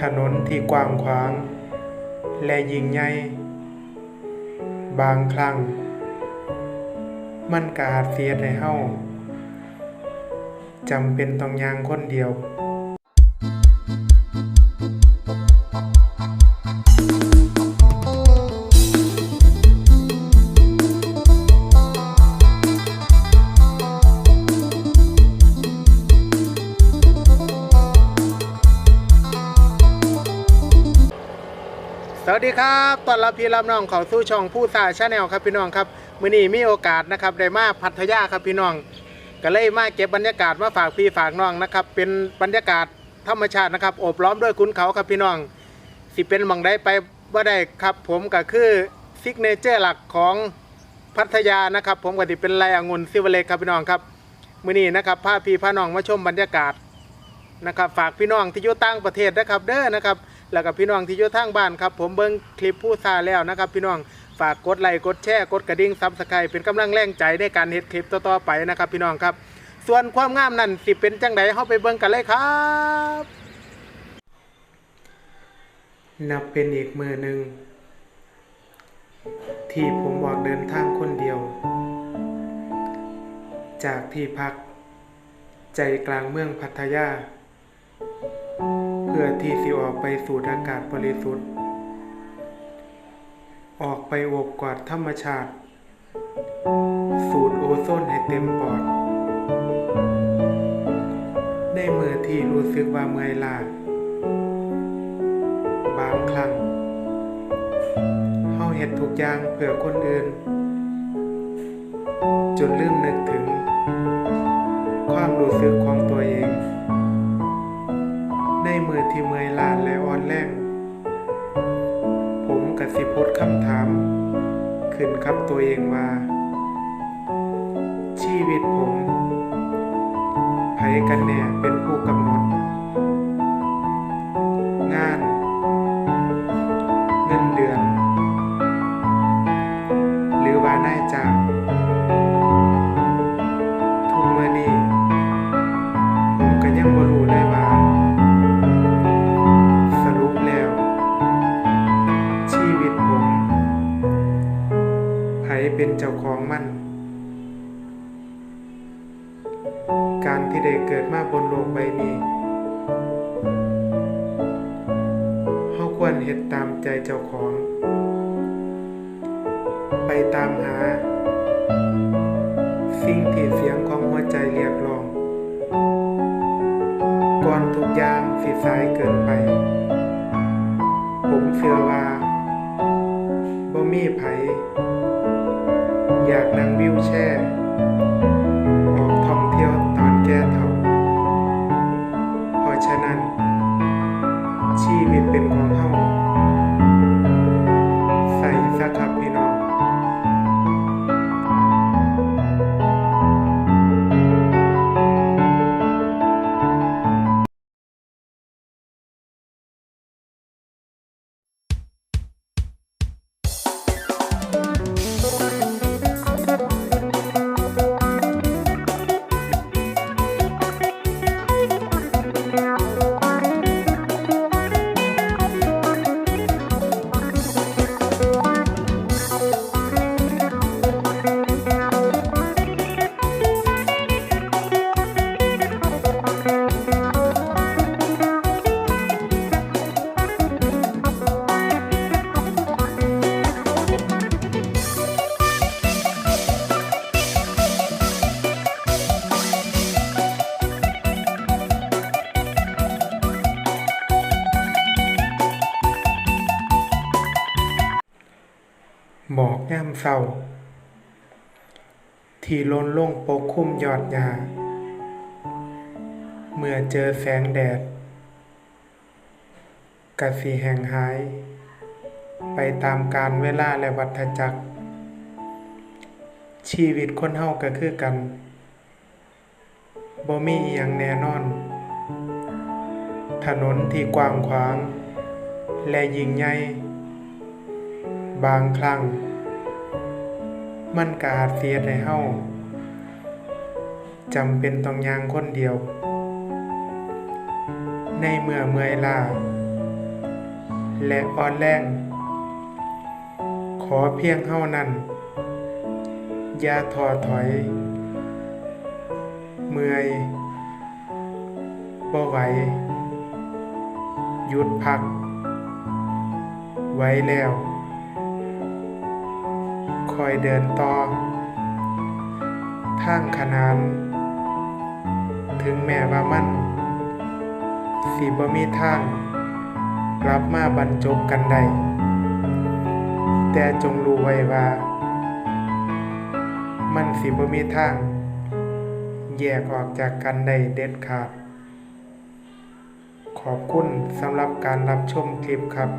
ถนนที่กว้างขวาง และยิ่งใหญ่บางครั้ง มันก็อาจเสียให้เฮาจำเป็นต้องยางคนเดียว สวัสดีครับตอนรับพี่รับน้องเขาสู่ช่องผู้สาชาแนลครับพี่น้องครับมื้อนี้มีโอกาสนะครับได้มาพัทยาครับพี่น้อง ก็เลยมาเก็บบรรยากาศมาฝากพี่ฝากน้องนะครับเป็นบรรยากาศธรรมชาตินะครับโอบล้อมด้วยคุณเขาครับพี่น้อง สิเป็นหมองได้ไปบ่ได้ครับผมก็คือซิกเนเจอร์หลักของพัทยานะครับ ผมก็สิเป็นไรองุ่นซิวเลกครับพี่น้องครับมื้อนี้นะครับพาพี่พาน้องมาชมบรรยากาศนะครับฝากพี่น้องที่อยู่ต่างประเทศนะครับเด้อนะครับ แล้วก็พี่น้องที่อยู่ทางบ้านครับ ผมเบิ่งคลิปผู้ซาแล้วนะครับ พี่น้องฝากกดไลค์กดแชร์กดกระดิ่งซับสไครต์เป็นกำลังแรงใจในการเฮ็ดคลิปต่อๆไปนะครับ พี่น้องครับ ส่วนความงามนั่นสิเป็นจังไดเฮาไปเบิ่งกันเลยครับ นับเป็นอีกมือหนึ่งที่ผมออกเดินทางคนเดียว จากที่พัก ใจกลางเมืองพัทยา พื่อที่สิออกไปสูดอากาศบริสุทธิ์ ออกไปโอบกอดธรรมชาติ สูดโอโซนให้เต็มปอดได้มือที่รู้สึกว่าเมื่อยล้าบางครั้งเฮาเฮ็ดทุกอย่างเพื่อคนอื่น จนลืมนึกถึง ความรู้สึกของตัวเอง มือที่เมื่อยลานและอ่อนแรงผมกสิพดคำถาม ขึ้นครับตัวเองว่า ชีวิตผมไผกันแน่เป็นผ เป็นเจ้าของมัน การที่ได้เกิดมาบนโลกใบนี้เฮาควรเฮ็ดตามใจเจ้าของ ไปตามหา สิ่งที่เสียงของหัวใจเรียกร้อง ก่อนทุกอย่างสิสายเกินไป ผมเชื่อว่าบ่มีไผ อยากนั่งวิวแช่ร์ หมอกย่ำเศร้า ที่ล้นล่งปกคลุมยอดหญ้าเมื่อเจอแสงแดดกะสีแห่งหาย ไปตามการเวลาและวัฏจักร ชีวิตคนเฮาก็คือกันบ่มีอยังแน่นอน ถนนที่กว้างขวาง และยิ่งใหญ่ บางครั้ง มันก็อาจเสียให้เฮาจำเป็นต้องย่างคนเดียว ในเมื่อเมื่อยล้าและอ่อนแรงขอเพียงเท่านั้น อย่าท้อถอย เมื่อยบ่ไหว หยุดพัก ไว้แล้ว คอยเดินต่อทางขนาน ถึงแม้ว่ามันสิบ่มีทางกลับมาบรรจบกันได้แต่จงรู้ไว้ว่า มันสิบ่มีทาง แยกออกจากกันได้เด็ดขาด ขอบคุณสำหรับการรับชมคลิปครับ